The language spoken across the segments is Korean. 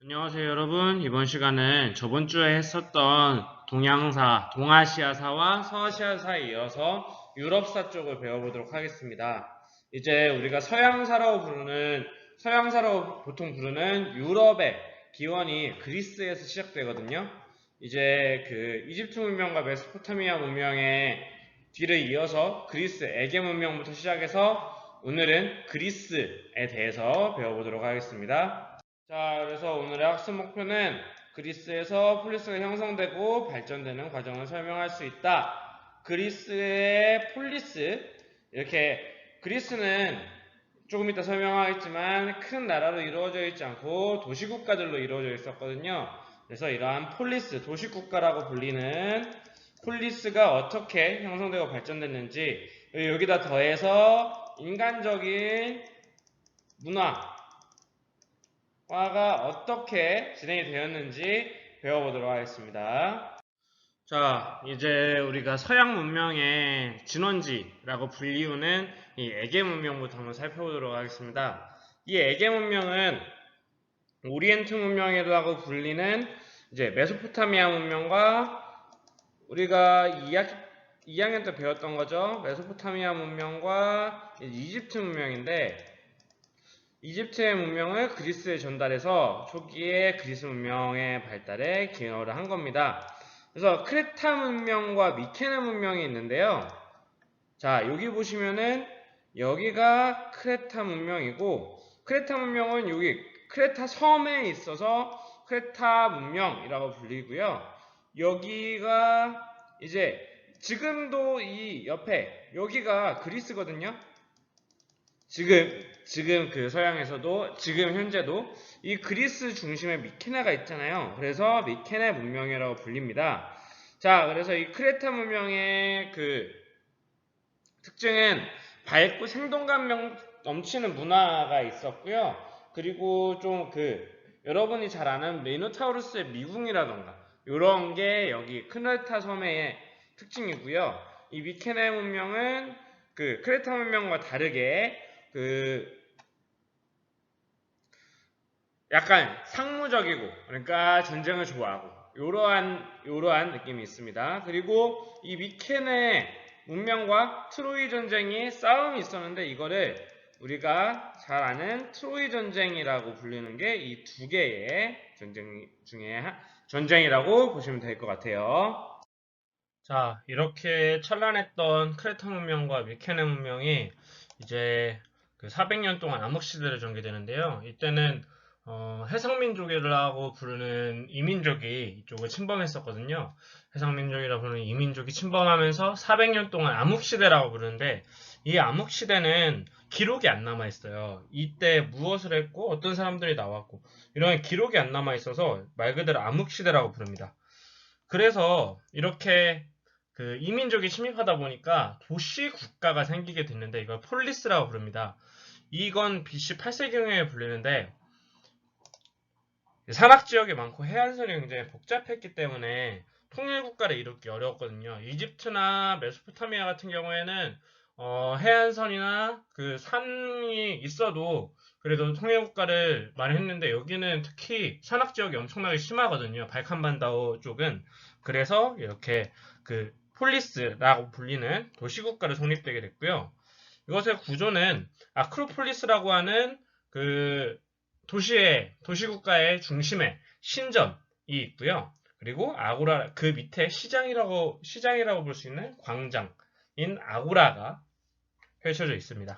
안녕하세요 여러분 이번 시간은 저번 주에 했었던 동양사, 동아시아사와 서아시아사에 이어서 유럽사 쪽을 배워보도록 하겠습니다. 이제 우리가 서양사라고 부르는 서양사라고 보통 부르는 유럽의 기원이 그리스에서 시작되거든요. 이제 그 이집트 문명과 메소포타미아 문명의 뒤를 이어서 그리스 에게 문명부터 시작해서 오늘은 그리스에 대해서 배워보도록 하겠습니다. 자, 그래서 오늘의 학습 목표는 그리스에서 폴리스가 형성되고 발전되는 과정을 설명할 수 있다. 그리스의 폴리스, 이렇게 그리스는 조금 이따 설명하겠지만 큰 나라로 이루어져 있지 않고 도시국가들로 이루어져 있었거든요. 그래서 이러한 폴리스, 도시국가라고 불리는 폴리스가 어떻게 형성되고 발전됐는지 여기다 더해서 인간적인 문화, 화가 어떻게 진행이 되었는지 배워보도록 하겠습니다. 자, 이제 우리가 서양 문명의 진원지라고 불리우는 이 에게 문명부터 한번 살펴보도록 하겠습니다. 이 에게 문명은 오리엔트 문명이라고 불리는 이제 메소포타미아 문명과 우리가 2학, 2학년 때 배웠던 거죠. 메소포타미아 문명과 이집트 문명인데 이집트의 문명을 그리스에 전달해서 초기에 그리스 문명의 발달에 기여를 한 겁니다. 그래서 크레타 문명과 미케네 문명이 있는데요. 자, 여기 보시면은 여기가 크레타 문명이고 크레타 문명은 여기 크레타 섬에 있어서 크레타 문명이라고 불리고요. 여기가 이제 지금도 이 옆에 여기가 그리스거든요. 지금 지금 그 서양에서도 지금 현재도 이 그리스 중심에 미케네가 있잖아요. 그래서 미케네 문명이라고 불립니다. 자, 그래서 이 크레타 문명의 그 특징은 밝고 생동감 넘치는 문화가 있었고요. 그리고 좀 그 여러분이 잘 아는 미노타우루스의 미궁이라던가 이런 게 여기 크레타 섬의 특징이고요. 이 미케네 문명은 그 크레타 문명과 다르게 그 약간 상무적이고 그러니까 전쟁을 좋아하고 이러한 이러한 느낌이 있습니다. 그리고 이 미케네 문명과 트로이 전쟁이 싸움이 있었는데 이거를 우리가 잘 아는 트로이 전쟁이라고 불리는 게 이 두 개의 전쟁 중에 전쟁이라고 보시면 될 것 같아요. 자, 이렇게 찬란했던 크레타 문명과 미케네 문명이 이제 그 400년 동안 암흑 시대를 전개되는데요. 이때는 어, 해상민족이라고 부르는 이민족이 이쪽을 침범했었거든요. 해상민족이라고 부르는 이민족이 침범하면서 400년 동안 암흑시대라고 부르는데 이 암흑시대는 기록이 안 남아있어요. 이때 무엇을 했고 어떤 사람들이 나왔고 이런 기록이 안 남아있어서 말 그대로 암흑시대라고 부릅니다. 그래서 이렇게 그 이민족이 침입하다 보니까 도시 국가가 생기게 됐는데 이걸 폴리스라고 부릅니다. 이건 BC 8세기경에 불리는데 산악 지역이 많고 해안선이 굉장히 복잡했기 때문에 통일 국가를 이루기 어려웠거든요. 이집트나 메소포타미아 같은 경우에는 어, 해안선이나 그 산이 있어도 그래도 통일 국가를 많이 했는데 여기는 특히 산악 지역이 엄청나게 심하거든요. 발칸반다오 쪽은 그래서 이렇게 그 폴리스라고 불리는 도시국가를 성립되게 됐고요. 이것의 구조는 아크로폴리스라고 하는 그 도시의 도시국가의 중심에 신전이 있고요. 그리고 아고라 그 밑에 시장이라고 시장이라고 볼 수 있는 광장인 아고라가 펼쳐져 있습니다.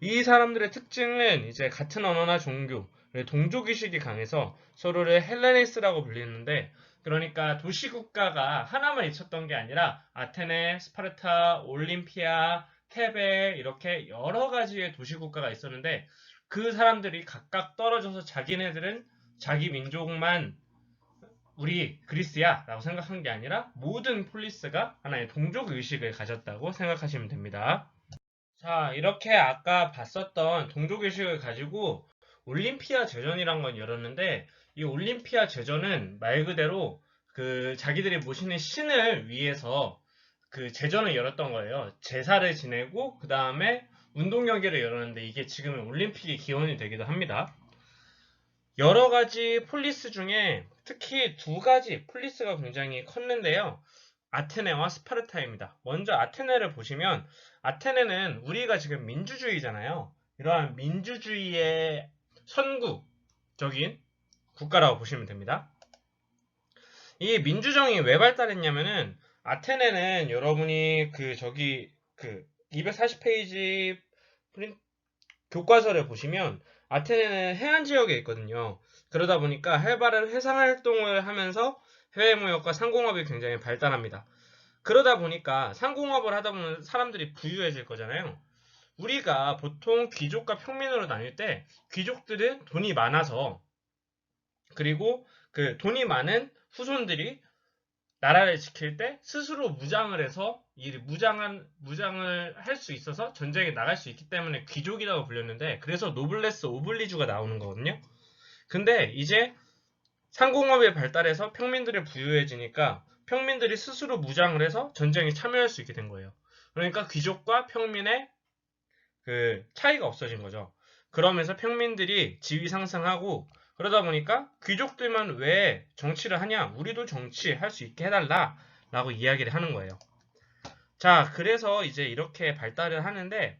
이 사람들의 특징은 이제 같은 언어나 종교, 동족의식이 강해서 서로를 헬레네스라고 불리는데 그러니까 도시 국가가 하나만 있었던 게 아니라 아테네, 스파르타, 올림피아, 테베 이렇게 여러 가지의 도시 국가가 있었는데 그 사람들이 각각 떨어져서 자기네들은 자기 민족만 우리 그리스야 라고 생각한 게 아니라 모든 폴리스가 하나의 동족 의식을 가졌다고 생각하시면 됩니다. 자, 이렇게 아까 봤었던 동족 의식을 가지고 올림피아 제전이란 건 열었는데 이 올림피아 제전은 말 그대로 그 자기들이 모시는 신을 위해서 그 제전을 열었던 거예요. 제사를 지내고 그 다음에 운동 경기를 열었는데 이게 지금은 올림픽의 기원이 되기도 합니다. 여러 가지 폴리스 중에 특히 두 가지 폴리스가 굉장히 컸는데요. 아테네와 스파르타입니다. 먼저 아테네를 보시면 아테네는 우리가 지금 민주주의잖아요. 이러한 민주주의의 선구적인 국가라고 보시면 됩니다. 이 민주정이 왜 발달했냐면은 아테네는 여러분이 그 저기 그 240페이지 프린 교과서를 보시면 아테네는 해안 지역에 있거든요. 그러다 보니까 활발한 해상 활동을 하면서 해외 무역과 상공업이 굉장히 발달합니다. 그러다 보니까 상공업을 하다 보면 사람들이 부유해질 거잖아요. 우리가 보통 귀족과 평민으로 나뉠 때 귀족들은 돈이 많아서 그리고 그 돈이 많은 후손들이 나라를 지킬 때 스스로 무장을 해서 이 무장한 무장을 할 수 있어서 전쟁에 나갈 수 있기 때문에 귀족이라고 불렸는데 그래서 노블레스 오블리주가 나오는 거거든요. 근데 이제 상공업이 발달해서 평민들이 부유해지니까 평민들이 스스로 무장을 해서 전쟁에 참여할 수 있게 된 거예요. 그러니까 귀족과 평민의 그 차이가 없어진 거죠. 그러면서 평민들이 지위 상승하고 그러다 보니까 귀족들만 왜 정치를 하냐? 우리도 정치할 수 있게 해달라. 라고 이야기를 하는 거예요. 자, 그래서 이제 이렇게 발달을 하는데,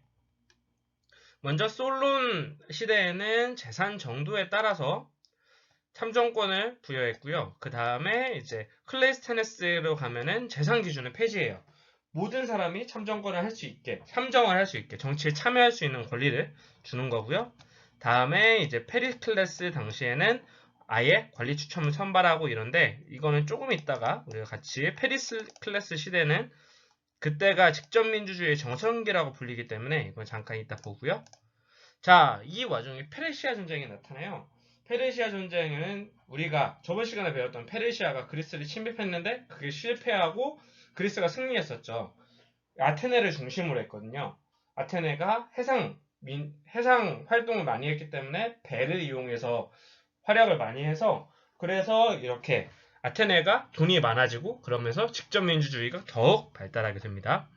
먼저 솔론 시대에는 재산 정도에 따라서 참정권을 부여했고요. 그 다음에 이제 클레이스테네스로 가면은 재산 기준을 폐지해요. 모든 사람이 참정권을 할 수 있게, 참정을 할 수 있게, 정치에 참여할 수 있는 권리를 주는 거고요. 다음에 이제 페리클레스 당시에는 아예 관리 추첨을 선발하고 이런데 이거는 조금 있다가 우리가 같이 페리클레스 시대는 그때가 직접 민주주의의 정성기라고 불리기 때문에 이건 잠깐 이따 보고요. 자, 이 와중에 페르시아 전쟁이 나타나요. 페르시아 전쟁은 우리가 저번 시간에 배웠던 페르시아가 그리스를 침입했는데 그게 실패하고 그리스가 승리했었죠. 아테네를 중심으로 했거든요. 아테네가 해상 민, 해상 활동을 많이 했기 때문에 배를 이용해서 활약을 많이 해서 그래서 이렇게 아테네가 돈이 많아지고 그러면서 직접 민주주의가 더욱 발달하게 됩니다.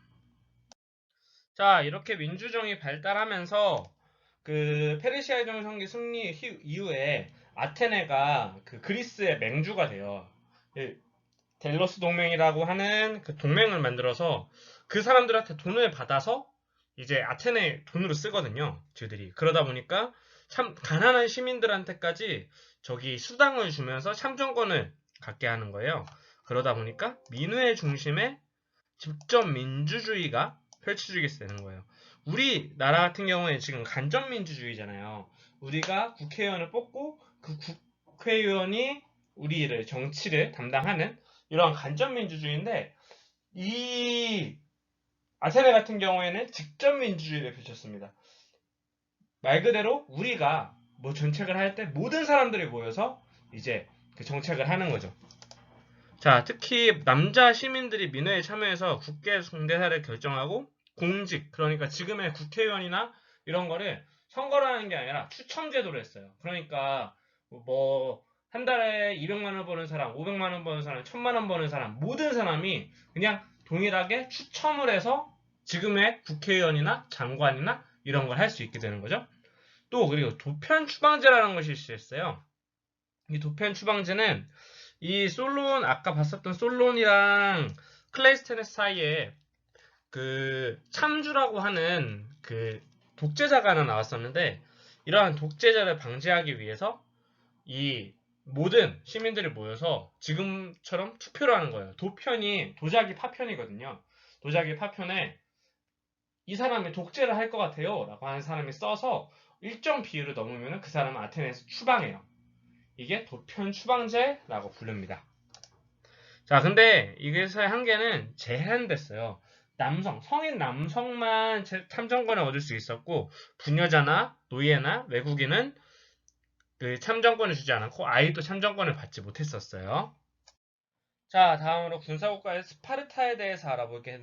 자, 이렇게 민주정이 발달하면서 그 페르시아 정성기 승리 이후에 아테네가 그 그리스의 맹주가 돼요. 델로스 동맹이라고 하는 그 동맹을 만들어서 그 사람들한테 돈을 받아서 이제 아테네 돈으로 쓰거든요. 저들이. 그러다 보니까 참 가난한 시민들한테까지 저기 수당을 주면서 참정권을 갖게 하는 거예요. 그러다 보니까 민우의 중심에 직접 민주주의가 펼쳐지게 되는 거예요. 우리나라 같은 경우에 지금 간접 민주주의잖아요. 우리가 국회의원을 뽑고 그 국회의원이 우리를 정치를 담당하는 이런 간접 민주주의인데 이 아테네 같은 경우에는 직접 민주주의를 펼쳤습니다. 말 그대로 우리가 뭐 정책을 할 때 모든 사람들이 모여서 이제 그 정책을 하는 거죠. 자, 특히 남자 시민들이 민회에 참여해서 국회 중대사를 결정하고 공직, 그러니까 지금의 국회의원이나 이런 거를 선거를 하는 게 아니라 추첨 제도를 했어요. 그러니까 뭐 한 달에 200만 원 버는 사람, 500만 원 버는 사람, 1000만 원 버는 사람, 모든 사람이 그냥 동일하게 추첨을 해서 지금의 국회의원이나 장관이나 이런 걸 할 수 있게 되는 거죠. 또 그리고 도편 추방제라는 것이 있어요. 이 도편 추방제는 이 솔론 아까 봤었던 솔론이랑 클레이스테네스 사이에 그 참주라고 하는 그 독재자가 하나 나왔었는데 이러한 독재자를 방지하기 위해서 이 모든 시민들이 모여서 지금처럼 투표를 하는 거예요. 도편이 도자기 파편이거든요. 도자기 파편에 이 사람이 독재를 할 것 같아요. 라고 하는 사람이 써서 일정 비율을 넘으면 그 사람은 아테네에서 추방해요. 이게 도편 추방제라고 부릅니다. 자, 근데 이것의 한계는 제한됐어요. 남성, 성인 남성만 참정권을 얻을 수 있었고, 부녀자나 노예나 외국인은 그 참정권을 주지 않았고, 아이도 참정권을 받지 못했었어요. 자, 다음으로 군사국가의 스파르타에 대해서 알아보게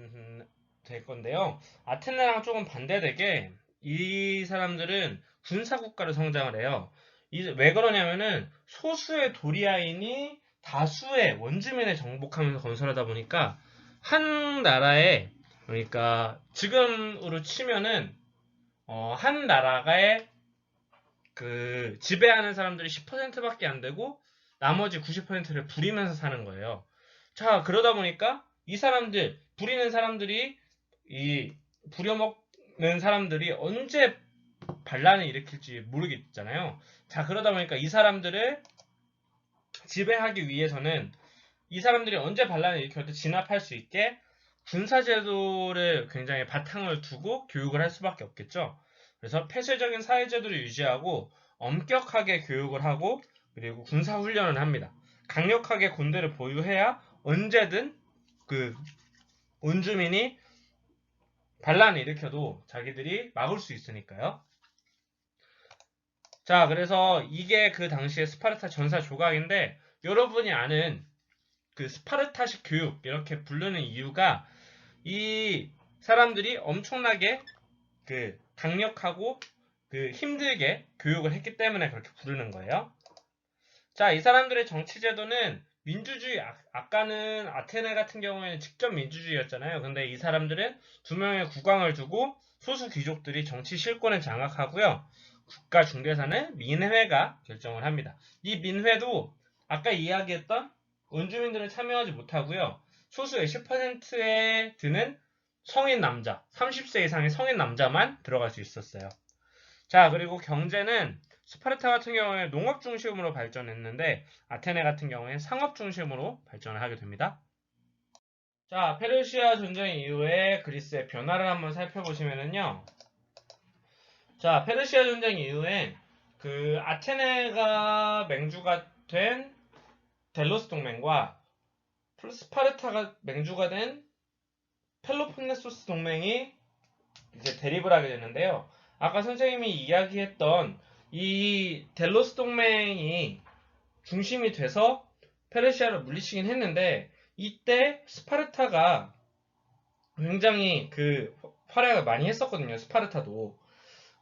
될 건데요. 아테네랑 조금 반대되게 이 사람들은 군사국가로 성장을 해요. 왜 그러냐면은 소수의 도리아인이 다수의 원주민을 정복하면서 건설하다 보니까 한 나라에 그러니까 지금으로 치면은 어, 한 나라의 그 지배하는 사람들이 10%밖에 안 되고 나머지 90%를 부리면서 사는 거예요. 자, 그러다 보니까 이 사람들, 부리는 사람들이 이 부려먹는 사람들이 언제 반란을 일으킬지 모르겠잖아요. 자, 그러다 보니까 이 사람들을 지배하기 위해서는 이 사람들이 언제 반란을 일으켜도 진압할 수 있게 군사제도를 굉장히 바탕을 두고 교육을 할 수밖에 없겠죠. 그래서 폐쇄적인 사회제도를 유지하고 엄격하게 교육을 하고 그리고 군사훈련을 합니다. 강력하게 군대를 보유해야 언제든 그 온주민이 반란을 일으켜도 자기들이 막을 수 있으니까요. 자, 그래서 이게 그 당시에 스파르타 전사 조각인데 여러분이 아는 그 스파르타식 교육 이렇게 부르는 이유가 이 사람들이 엄청나게 그 강력하고 그 힘들게 교육을 했기 때문에 그렇게 부르는 거예요. 자, 이 사람들의 정치 제도는 민주주의, 아, 아까는 아테네 같은 경우에는 직접 민주주의였잖아요. 근데 이 사람들은 두 명의 국왕을 두고 소수 귀족들이 정치 실권을 장악하고요. 국가 중대사는 민회가 결정을 합니다. 이 민회도 아까 이야기했던 원주민들은 참여하지 못하고요. 소수의 10%에 드는 성인 남자, 30세 이상의 성인 남자만 들어갈 수 있었어요. 자, 그리고 경제는 스파르타 같은 경우에 농업 중심으로 발전했는데 아테네 같은 경우에 상업 중심으로 발전을 하게 됩니다. 자, 페르시아 전쟁 이후에 그리스의 변화를 한번 살펴보시면은요. 자, 페르시아 전쟁 이후에 그 아테네가 맹주가 된 델로스 동맹과 스파르타가 맹주가 된 펠로폰네소스 동맹이 이제 대립을 하게 되는데요. 아까 선생님이 이야기했던 이 델로스 동맹이 중심이 돼서 페르시아를 물리치긴 했는데 이때 스파르타가 굉장히 그 활약을 많이 했었거든요. 스파르타도.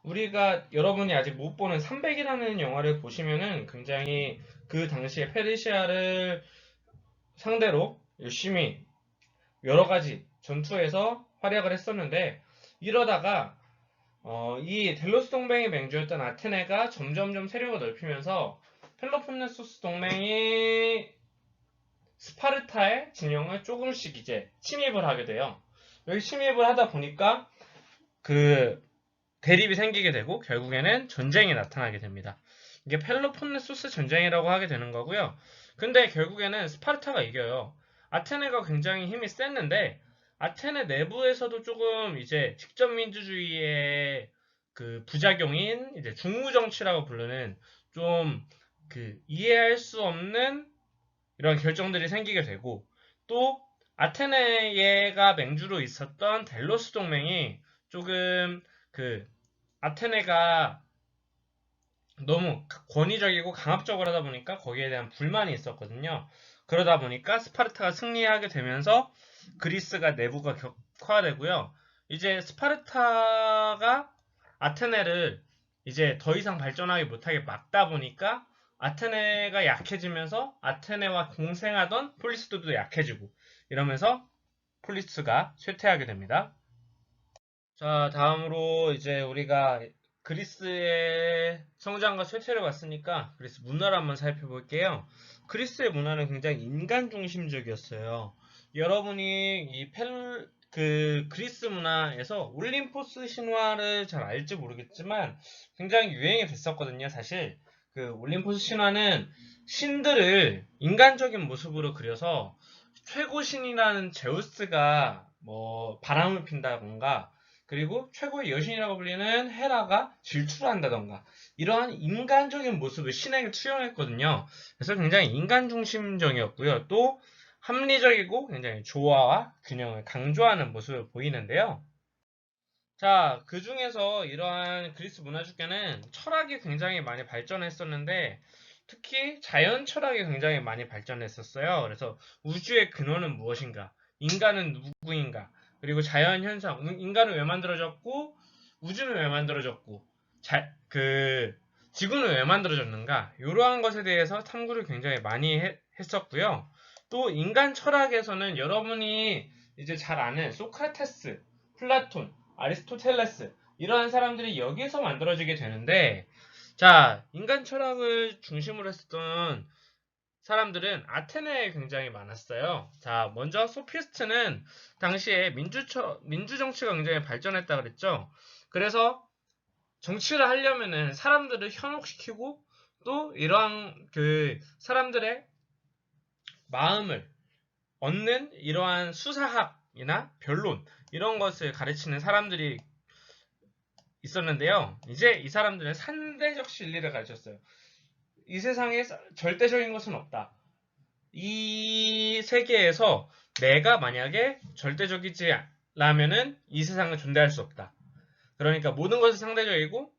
우리가 여러분이 아직 못 보는 300이라는 영화를 보시면은 굉장히 그 당시에 페르시아를 상대로 열심히 여러 가지 전투에서 활약을 했었는데 이러다가 어, 이 델로스 동맹의 맹주였던 아테네가 점점점 세력을 넓히면서 펠로폰네소스 동맹이 스파르타의 진영을 조금씩 이제 침입을 하게 돼요. 여기 침입을 하다 보니까 그 대립이 생기게 되고 결국에는 전쟁이 나타나게 됩니다. 이게 펠로폰네소스 전쟁이라고 하게 되는 거고요. 근데 결국에는 스파르타가 이겨요. 아테네가 굉장히 힘이 셌는데 아테네 내부에서도 조금 이제 직접 민주주의의 그 부작용인 이제 중무 정치라고 부르는 좀 그 이해할 수 없는 이런 결정들이 생기게 되고 또 아테네가 맹주로 있었던 델로스 동맹이 조금 그 아테네가 너무 권위적이고 강압적으로 하다 보니까 거기에 대한 불만이 있었거든요. 그러다 보니까 스파르타가 승리하게 되면서 그리스가 내부가 격화되고요. 이제 스파르타가 아테네를 이제 더 이상 발전하기 못하게 막다 보니까 아테네가 약해지면서 아테네와 공생하던 폴리스도 약해지고 이러면서 폴리스가 쇠퇴하게 됩니다. 자, 다음으로 이제 우리가 그리스의 성장과 쇠퇴를 봤으니까 그리스 문화를 한번 살펴볼게요. 그리스의 문화는 굉장히 인간 중심적이었어요. 여러분이 이 펠, 그 그리스 문화에서 올림포스 신화를 잘 알지 모르겠지만 굉장히 유행이 됐었거든요, 사실. 그 올림포스 신화는 신들을 인간적인 모습으로 그려서 최고 신이라는 제우스가 뭐 바람을 핀다던가 그리고 최고의 여신이라고 불리는 헤라가 질투한다던가 이러한 인간적인 모습을 신에게 투영했거든요. 그래서 굉장히 인간 중심적이었고요. 또 합리적이고 굉장히 조화와 균형을 강조하는 모습을 보이는데요. 자, 그 중에서 이러한 그리스 문화주교는 철학이 굉장히 많이 발전했었는데 특히 자연 철학이 굉장히 많이 발전했었어요. 그래서 우주의 근원은 무엇인가? 인간은 누구인가? 그리고 자연 현상, 인간은 왜 만들어졌고 우주는 왜 만들어졌고 자, 그 지구는 왜 만들어졌는가? 이러한 것에 대해서 탐구를 굉장히 많이 해, 했었고요. 또 인간 철학에서는 여러분이 이제 잘 아는 소크라테스, 플라톤, 아리스토텔레스 이러한 사람들이 여기에서 만들어지게 되는데 자, 인간 철학을 중심으로 했었던 사람들은 아테네에 굉장히 많았어요. 자, 먼저 소피스트는 당시에 민주처, 민주정치가 굉장히 발전했다 그랬죠. 그래서 정치를 하려면은 사람들을 현혹시키고 또 이러한 그 사람들의 마음을 얻는 이러한 수사학이나 변론 이런 것을 가르치는 사람들이 있었는데요. 이제 이 사람들은 상대적 진리를 가르쳤어요. 이 세상에 절대적인 것은 없다. 이 세계에서 내가 만약에 절대적이지 않으면은 이 세상은 존재할 수 없다. 그러니까 모든 것이 상대적이고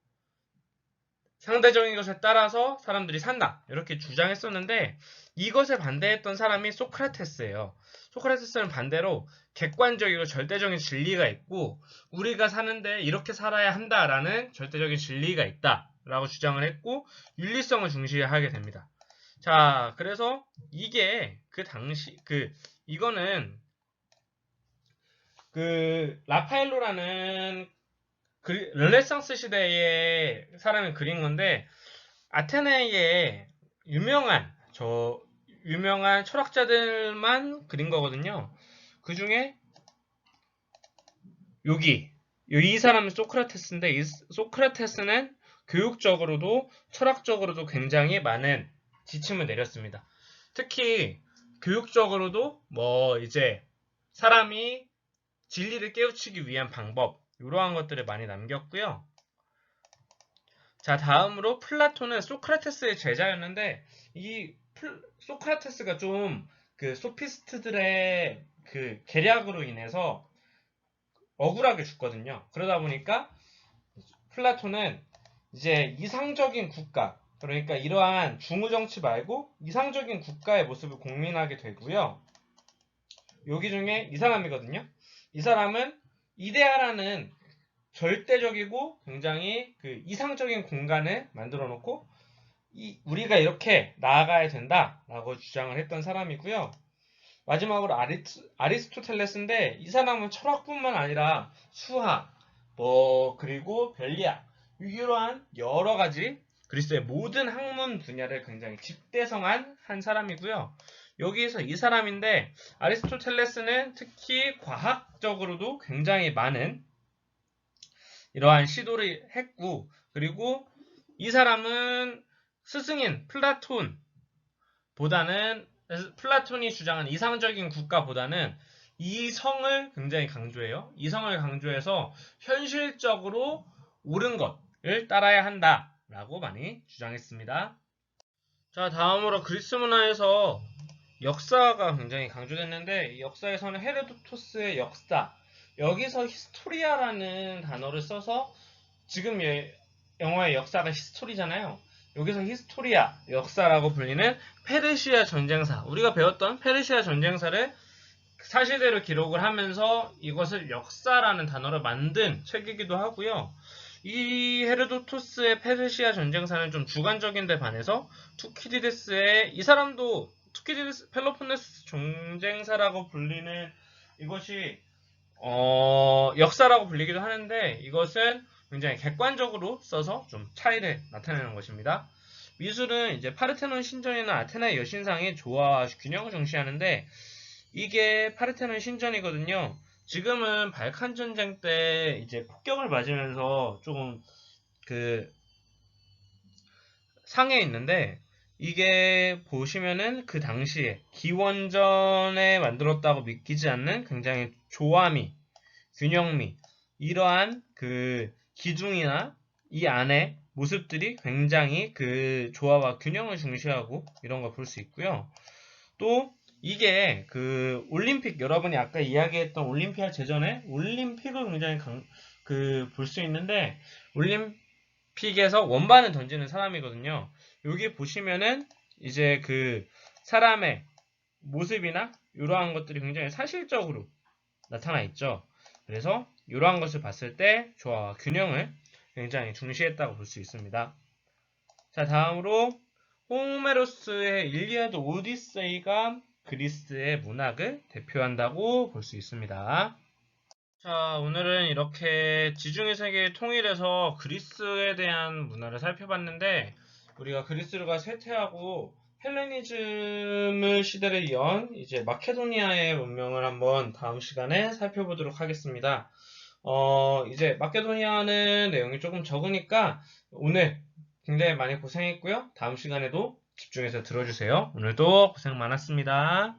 상대적인 것에 따라서 사람들이 산다. 이렇게 주장했었는데 이것에 반대했던 사람이 소크라테스예요. 소크라테스는 반대로 객관적이고 절대적인 진리가 있고 우리가 사는데 이렇게 살아야 한다라는 절대적인 진리가 있다라고 주장을 했고 윤리성을 중시하게 됩니다. 자, 그래서 이게 그 당시 그 이거는 그 라파엘로라는 그 르네상스 시대의 사람이 그린 건데 아테네의 유명한 저 유명한 철학자들만 그린 거거든요. 그 중에 여기 이 사람은 소크라테스인데 이 소크라테스는 교육적으로도 철학적으로도 굉장히 많은 지침을 내렸습니다. 특히 교육적으로도 뭐 이제 사람이 진리를 깨우치기 위한 방법 이러한 것들을 많이 남겼고요. 자 다음으로 플라톤은 소크라테스의 제자였는데 이 플, 소크라테스가 좀 그 소피스트들의 그 계략으로 인해서 억울하게 죽거든요. 그러다 보니까 플라톤은 이제 이상적인 국가, 그러니까 이러한 중우정치 말고 이상적인 국가의 모습을 공민하게 되고요. 여기 중에 이 사람이거든요. 이 사람은 이데아라는 절대적이고 굉장히 그 이상적인 공간을 만들어 놓고 이, 우리가 이렇게 나아가야 된다라고 주장을 했던 사람이고요. 마지막으로 아리스, 아리스토텔레스인데 이 사람은 철학뿐만 아니라 수학, 뭐 그리고 별리학 이러한 여러 가지 그리스의 모든 학문 분야를 굉장히 집대성한 한 사람이고요. 여기에서 이 사람인데 아리스토텔레스는 특히 과학적으로도 굉장히 많은 이러한 시도를 했고 그리고 이 사람은 스승인 플라톤 보다는 플라톤이 주장한 이상적인 국가보다는 이성을 굉장히 강조해요. 이성을 강조해서 현실적으로 옳은 것을 따라야 한다라고 많이 주장했습니다. 자, 다음으로 그리스 문화에서 역사가 굉장히 강조됐는데 역사에서는 헤르도토스의 역사 여기서 히스토리아라는 단어를 써서 지금 영화의 역사가 히스토리잖아요. 여기서 히스토리아, 역사라고 불리는 페르시아 전쟁사, 우리가 배웠던 페르시아 전쟁사를 사실대로 기록을 하면서 이것을 역사라는 단어를 만든 책이기도 하고요. 이 헤르도토스의 페르시아 전쟁사는 좀 주관적인 데 반해서 투키디데스의 이 사람도 투키디데스 펠로폰네스 전쟁사라고 불리는 이것이 어, 역사라고 불리기도 하는데 이것은 굉장히 객관적으로 써서 좀 차이를 나타내는 것입니다. 미술은 이제 파르테논 신전이나 아테나의 여신상의 조화와 균형을 중시하는데 이게 파르테논 신전이거든요. 지금은 발칸 전쟁 때 이제 폭격을 맞으면서 조금 그 상해 있는데 이게 보시면은 그 당시에 기원전에 만들었다고 믿기지 않는 굉장히 조화미, 균형미 이러한 그 기둥이나 이 안에 모습들이 굉장히 그 조화와 균형을 중시하고 이런 걸 볼 수 있고요. 또 이게 그 올림픽 여러분이 아까 이야기했던 올림피아 제전에 올림픽을 굉장히 그 볼 수 있는데 올림픽에서 원반을 던지는 사람이거든요. 여기 보시면은 이제 그 사람의 모습이나 이러한 것들이 굉장히 사실적으로 나타나 있죠. 그래서 이러한 것을 봤을 때 조화와 균형을 굉장히 중시했다고 볼 수 있습니다. 자, 다음으로 호메로스의 일리아드 오디세이가 그리스의 문학을 대표한다고 볼 수 있습니다. 자, 오늘은 이렇게 지중해 세계의 통일에서 그리스에 대한 문화를 살펴봤는데, 우리가 그리스가 쇠퇴하고 헬레니즘을 시대를 이은 이제 마케도니아의 문명을 한번 다음 시간에 살펴보도록 하겠습니다. 어, 이제 마케도니아는 내용이 조금 적으니까 오늘 굉장히 많이 고생했고요. 다음 시간에도 집중해서 들어주세요. 오늘도 고생 많았습니다.